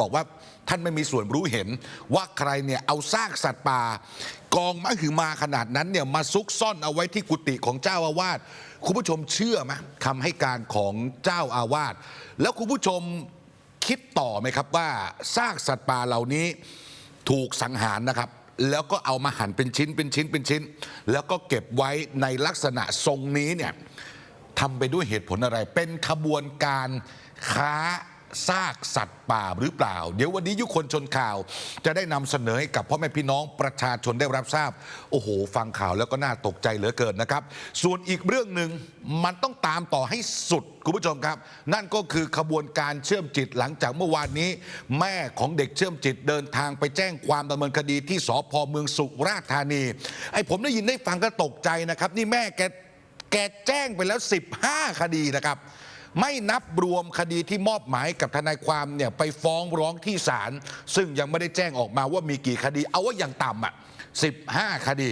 บอกว่าท่านไม่มีส่วนรู้เห็นว่าใครเนี่ยเอาซากสัตว์ป่า กองมหึมาขนาดนั้นเนี่ยมาซุกซ่อนเอาไว้ที่กุฏิของเจ้าอาวาสคุณผู้ชมเชื่อไหมคำให้การของเจ้าอาวาสแล้วคุณผู้ชมคิดต่อไหมครับว่าซากสัตว์ป่าเหล่านี้ถูกสังหารนะครับ แล้วก็เอามาหั่นเป็นชิ้นเป็นชิ้นเป็นชิ้น แล้วก็เก็บไว้ในลักษณะทรงนี้เนี่ยทำไปด้วยเหตุผลอะไร เป็นขบวนการค้า ซากสัตว์ป่าหรือเปล่า เดี๋ยววันนี้ยุคนชนข่าว จะได้นำเสนอให้กับพ่อแม่พี่น้องประชาชนได้รับทราบ โอ้โห ฟังข่าวแล้วก็น่าตกใจเหลือเกินนะครับ ส่วนอีกเรื่องหนึ่งมันต้องตามต่อให้สุดคุณผู้ชมครับ นั่นก็คือขบวนการเชื่อมจิตหลังจากเมื่อวานนี้ แม่ของเด็กเชื่อมจิตเดินทางไปแจ้งความดำเนินคดีที่สพเมืองสุราษฎร์ธานีไอ้ผมได้ยินได้ฟังก็ตกใจนะครับ นี่แม่แกแกแจ้งไปแล้ว 15 คดีนะครับ ไม่นับรวมคดีที่มอบหมายกับทนายความเนี่ยไปฟ้องร้องที่ศาลซึ่งยังไม่ได้แจ้งออกมาว่ามีกี่คดี เอาว่าอย่างต่ำอะ15 คดี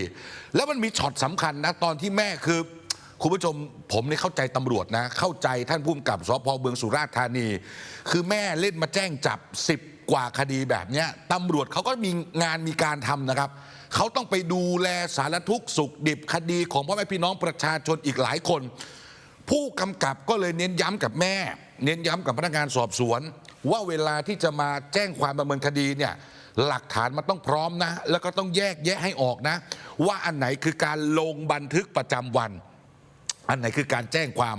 แล้วมันมีช็อตสำคัญนะตอนที่แม่คือคุณผู้ชมผมนี่เข้าใจตำรวจนะ เข้าใจท่านผู้กำกับสพเมืองสุราษฎร์ธานี คือแม่เล่นมาแจ้งจับ 10 กว่าคดีแบบเนี้ยตำรวจเขาก็มีงานมีการทำนะครับเขาต้องไปดูแลสารทุกข์สุขดิบคดีของพ่อแม่พี่น้องประชาชนอีกหลายคน ผู้กำกับก็เลยเน้นย้ำกับแม่ เน้นย้ำกับพนักงานสอบสวน ว่าเวลาที่จะมาแจ้งความดำเนินคดีเนี่ยหลักฐานมันต้องพร้อมนะ แล้วก็ต้องแยกแยะให้ออกนะ ว่าอันไหนคือการลงบันทึกประจำวัน อันไหนคือการแจ้งความ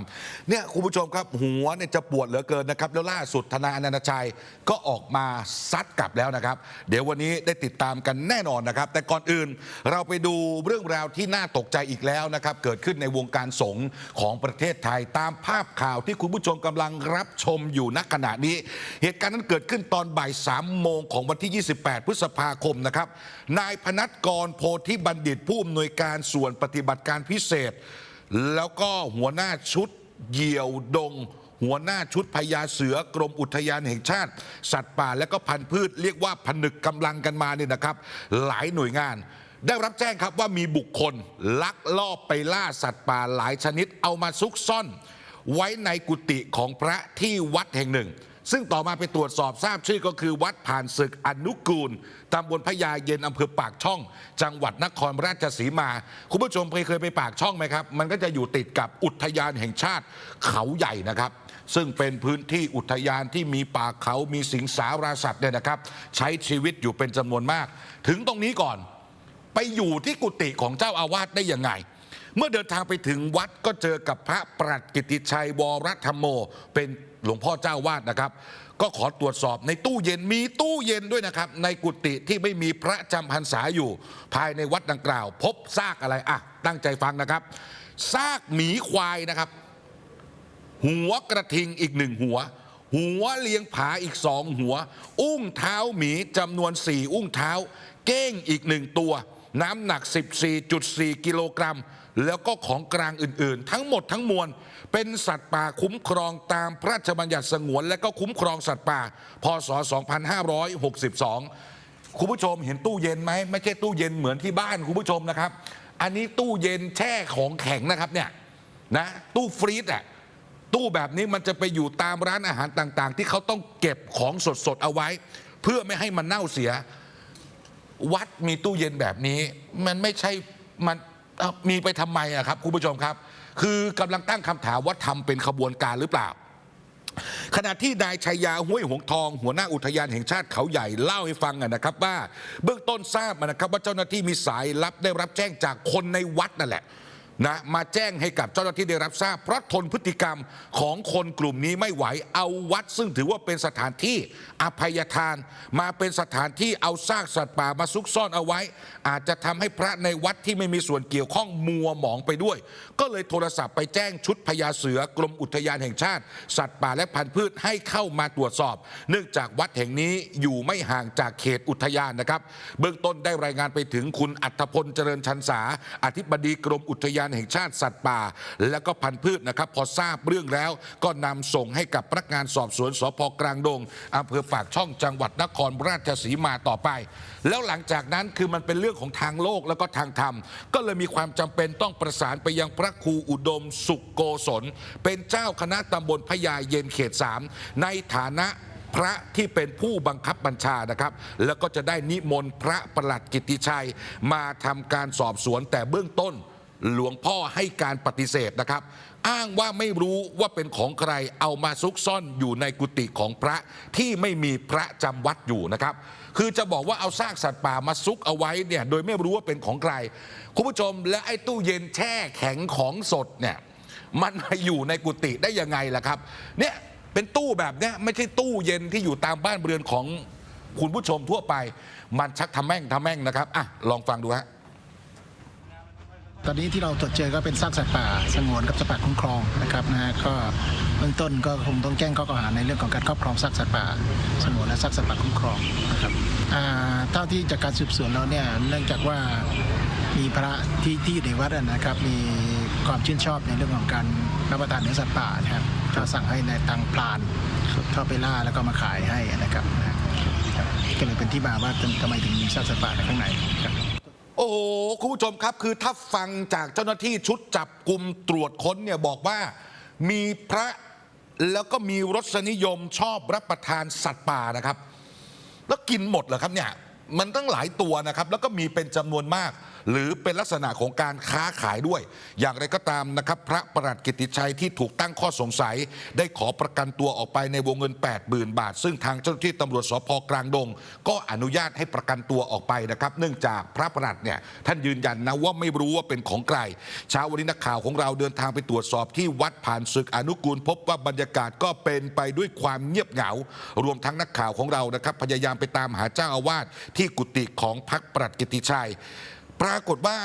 เนี่ยคุณผู้ชมครับหัวเนี่ยจะปวดเหลือเกินนะครับ แล้วล่าสุดธนาอนันตชัยก็ออกมาซัดกลับแล้วนะครับ เดี๋ยววันนี้ได้ติดตามกันแน่นอนนะครับ แต่ก่อนอื่นเราไปดูเรื่องราวที่น่าตกใจอีกแล้วนะครับ เกิดขึ้นในวงการสงฆ์ของประเทศไทยตามภาพข่าวที่คุณผู้ชมกำลังรับชมอยู่ณขณะนี้ เหตุการณ์นั้นเกิดขึ้นตอนบ่ายสามโมงของวันที่ 28 พฤษภาคมนะครับนายพนัทกรโพธิบัณฑิตผู้อำนวยการส่วนปฏิบัติการพิเศษ แล้วก็หัวหน้าชุดเหยี่ยวดง หัวหน้าชุดพญาเสือกรมอุทยานแห่งชาติ สัตว์ป่าและก็พันธุ์พืช เรียกว่าผนึกกำลังกันมาเนี่ยนะครับ หลายหน่วยงาน ได้รับแจ้งครับว่ามีบุคคล ลักลอบไปล่าสัตว์ป่าหลายชนิดเอามาซุกซ่อน ไว้ในกุฏิของพระที่วัดแห่งหนึ่ง ซึ่งต่อมาไปตรวจสอบทราบชื่อก็คือวัดผ่านศึกอนุกูลตำบลพญาเย็นอำเภอปากช่อง จังหวัดนครราชสีมา คุณผู้ชมเคยเคยไปปากช่องไหมครับ มันก็จะอยู่ติดกับอุทยานแห่งชาติเขาใหญ่นะครับ ซึ่งเป็นพื้นที่อุทยานที่มีป่าเขามีสิงสาราสัตว์เนี่ยนะครับ ใช้ชีวิตอยู่เป็นจำนวนมาก ถึงตรงนี้ก่อน ไปอยู่ที่กุฏิของเจ้าอาวาสได้ยังไง เมื่อเดินทางไปถึงวัดก็เจอกับพระปรัดกิติชัยวรธรรมโม เป็นหลวงพ่อเจ้าวาดนะครับ ก็ขอตรวจสอบในตู้เย็นมีตู้เย็นด้วยนะครับ ในกุฏิที่ไม่มีพระจำพรรษาอยู่ ภายในวัดดังกล่าว พบซากอะไรอะตั้งใจฟังนะครับซากหมีควายนะครับ หัวกระทิงอีกหนึ่งหัว หัวเลียงผาอีกสองหัว อุ้งเท้าหมีจำนวน4อุ้งเท้า เก้งอีกหนึ่งตัว น้ำหนัก 14.4 กิโลกรัม แล้วก็ของกลางอื่นๆ ทั้งหมดทั้งมวล เป็นสัตว์ป่าคุ้มครองตามพระราชบัญญัติสงวน และก็คุ้มครองสัตว์ป่า พศ 2562 คุณผู้ชมเห็นตู้เย็นไหมไม่ใช่ตู้เย็นเหมือนที่บ้านคุณผู้ชมนะครับ อันนี้ตู้เย็นแช่ของแข็งนะครับเนี่ยนะตู้ฟรีซอะตู้แบบนี้มันจะไปอยู่ตามร้านอาหารต่างๆ ที่เขาต้องเก็บของสดๆเอาไว้ เพื่อไม่ให้มันเน่าเสีย วัดมีตู้เย็นแบบนี้ มันไม่ใช่มัน มีไปทำไมอะครับคุณผู้ชมครับ คือกำลังตั้งคำถามว่าทำเป็นขบวนการหรือเปล่า ขณะที่นายชัยยาห้วยหงทอง หัวหน้าอุทยานแห่งชาติเขาใหญ่เล่าให้ฟังอะนะครับ ว่าเบื้องต้นทราบนะครับว่าเจ้าหน้าที่มีสายลับได้รับแจ้งจากคนในวัดนั่นแหละ นะมาแจ้งให้กับเจ้าหน้าที่ได้รับทราบ เพราะทนพฤติกรรมของคนกลุ่มนี้ไม่ไหวเอาวัด ซึ่งถือว่าเป็นสถานที่อภัยทาน มาเป็นสถานที่เอาซากสัตว์ป่ามาซุกซ่อนเอาไว้ อาจจะทำให้พระในวัดที่ไม่มีส่วนเกี่ยวข้องมัวหมองไปด้วย ก็เลยโทรศัพท์ไปแจ้งชุดพญาเสือกรมอุทยานแห่งชาติ สัตว์ป่าและพันธุ์พืชให้เข้ามาตรวจสอบ เนื่องจากวัดแห่งนี้อยู่ไม่ห่างจากเขตอุทยานนะครับ เบื้องต้นได้รายงานไปถึงคุณอัธพลเจริญชันษาอธิบดีกรมอุทยานแห่งชาติสัตว์ป่า และก็พันธุ์พืชนะครับ พอทราบเรื่องแล้วก็นำส่งให้กับพนักงานสอบสวนสพกลางดงอำเภอปากช่องจังหวัดนครราชสีมาต่อไป แล้วหลังจากนั้นคือมันเป็นเรื่องของทางโลกแล้วก็ทางธรรม ก็เลยมีความจำเป็นต้องประสานไปยังพระครูอุดมสุโกศลเป็นเจ้าคณะตำบลพญาเย็นเขต3ในฐานะพระที่เป็นผู้บังคับบัญชานะครับ แล้วก็จะได้นิมนต์พระประหลัดกิติชัย มาทำการสอบสวนแต่เบื้องต้น หลวงพ่อให้การปฏิเสธนะครับ อ้างว่าไม่รู้ว่าเป็นของใครเอามาซุกซ่อนอยู่ในกุฏิของพระที่ไม่มีพระจำวัดอยู่นะครับ คือจะบอกว่าเอาซากสัตว์ป่ามาซุกเอาไว้เนี่ยโดยไม่รู้ว่าเป็นของใครคุณผู้ชมและไอ้ตู้เย็นแช่แข็งของสดเนี่ยมันมาอยู่ในกุฏิได้ยังไงล่ะครับ เนี่ยเป็นตู้แบบเนี้ยไม่ใช่ตู้เย็นที่อยู่ตามบ้านเรือนของคุณผู้ชมทั่วไป มันชักทำแม่งทำแม่งนะครับอะลองฟังดูฮะ ตอนนี้ที่เราตรวจเจอก็เป็นซากสัตว์ป่าสงวนกับสัตว์ป่าคุ้มครองนะครับนะฮะก็เบื้องต้นก็คงต้องแจ้งข้อกล่าวหาในเรื่องของการครอบครองซากสัตว์ป่าสงวนและซากสัตว์ป่าคุ้มครองนะครับอ่าเท่าที่จากการสืบสวนเราเนี่ยเนื่องจากว่ามีพระที่ที่อยู่ในวัดนะครับ มีความชื่นชอบในเรื่องของการรับประทานเนื้อสัตว์ป่านะครับก็สั่งให้ในายตังพลานเข้าไปล่าแล้วก็มาขายให้นะครับนะฮะก็เลยเป็นที่มาว่าทำไมถึงมีซากสัตว์ป่าในข้างในครับ อ้โหคุณผู้ชมครับ คือถ้าฟังจากเจ้าหน้าที่ชุดจับกลุ่มตรวจค้นเนี่ยบอกว่า มีพระแล้วก็มีรสนิยมชอบรับประทานสัตว์ป่านะครับ แล้วกินหมดเหรอครับเนี่ยมันตั้งหลายตัวนะครับ แล้วก็มีเป็นจำนวนมากหรือเป็นลักษณะของการค้าขายด้วย อย่างไรก็ตามนะครับ พระประหลัดกิติชัยที่ถูกตั้งข้อสงสัย ได้ขอประกันตัวออกไปในวงเงิน 80,000 บาท ซึ่งทางเจ้าหน้าที่ตำรวจสพกลางดง ก็อนุญาตให้ประกันตัวออกไปนะครับ เนื่องจากพระประหลัดเนี่ยท่านยืนยันนะว่าไม่รู้ว่าเป็นของใครเช้าวันนี้นักข่าวของเราเดินทางไปตรวจสอบที่วัดผ่านศึกอนุกูล พบว่าบรรยากาศก็เป็นไปด้วยความเงียบเหงา รวมทั้งนักข่าวของเรานะครับพยายามไปตามหาเจ้าอาวาสที่กุฏิของพักปลัดกิติชัย ปรากฏว่า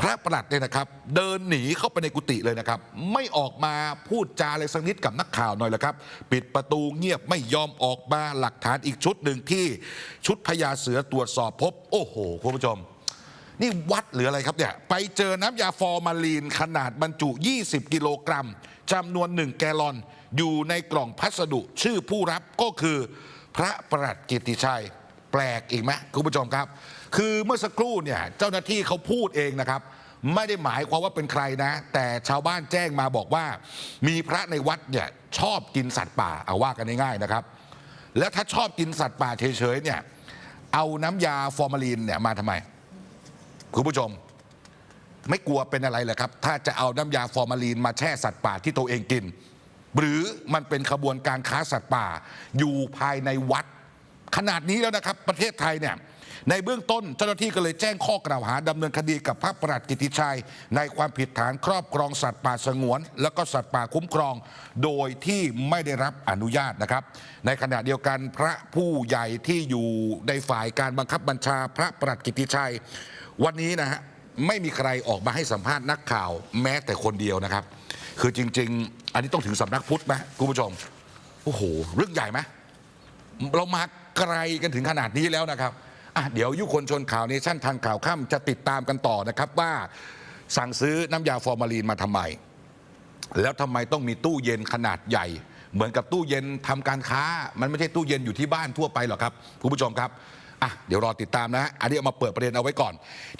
พระประหลัดเนี่ยนะครับ เดินหนีเข้าไปในกุฏิเลยนะครับ ไม่ออกมาพูดจาอะไรสักนิดกับนักข่าวหน่อยละครับ ปิดประตูเงียบไม่ยอมออกมาหลักฐานอีกชุดหนึ่งที่ชุดพญาเสือตรวจสอบพบ โอ้โหคุณผู้ชม นี่วัดหรืออะไรครับเนี่ย ไปเจอน้ำยาฟอร์มาลีนขนาดบรรจุ 20 กิโลกรัมจำนวน1แกลลอน อยู่ในกล่องพัสดุชื่อผู้รับก็คือ พระประหลัดกิติชัย ปลกอีกไหมคุณผู้ชมครับ คือเมื่อสักครู่เนี่ยเจ้าหน้าที่เขาพูดเองนะครับ ไม่ได้หมายความว่าเป็นใครนะ แต่ชาวบ้านแจ้งมาบอกว่า มีพระในวัดเนี่ยชอบกินสัตว์ป่าเอาว่ากันง่ายๆนะครับ แล้วถ้าชอบกินสัตว์ป่าเฉยๆเนี่ยเอาน้ำยาฟอร์มาลีนเนี่ยมาทำไม คุณผู้ชม ไม่กลัวเป็นอะไรเลยครับ ถ้าจะเอาน้ำยาฟอร์มาลีนมาแช่สัตว์ป่าที่ตัวเองกิน หรือมันเป็นขบวนการค้าสัตว์ป่าอยู่ภายในวัด ขนาดนี้แล้วนะครับประเทศไทยเนี่ยในเบื้องต้นเจ้าหน้าที่ก็เลยแจ้งข้อกล่าวหาดำเนินคดีกับพระประหลัดกิติชัย ในความผิดฐานครอบครองสัตว์ป่าสงวน แล้วก็สัตว์ป่าคุ้มครอง โดยที่ไม่ได้รับอนุญาตนะครับ ในขณะเดียวกันพระผู้ใหญ่ที่อยู่ในฝ่ายการบังคับบัญชาพระประหลัดกิติชัย วันนี้นะฮะไม่มีใครออกมาให้สัมภาษณ์นักข่าวแม้แต่คนเดียวนะครับ คือจริง ๆ อันนี้ต้องถึงสำนักพุทธไหมคุณผู้ชมโอ้โหเรื่องใหญ่ไหมเรามา ไกลกันถึงขนาดนี้แล้วนะครับอะเดี๋ยวยุคนชนข่าวเนชั่นทันข่าวค่ำจะติดตามกันต่อนะครับว่าสั่งซื้อน้ำยาฟอร์มาลีนมาทำไม แล้วทำไมต้องมีตู้เย็นขนาดใหญ่ เหมือนกับตู้เย็นทำการค้า มันไม่ใช่ตู้เย็นอยู่ที่บ้านทั่วไปหรอกครับคุณผู้ชมครับอะเดี๋ยวรอติดตามนะฮะอันนี้เอามาเปิดประเด็นเอาไว้ก่อน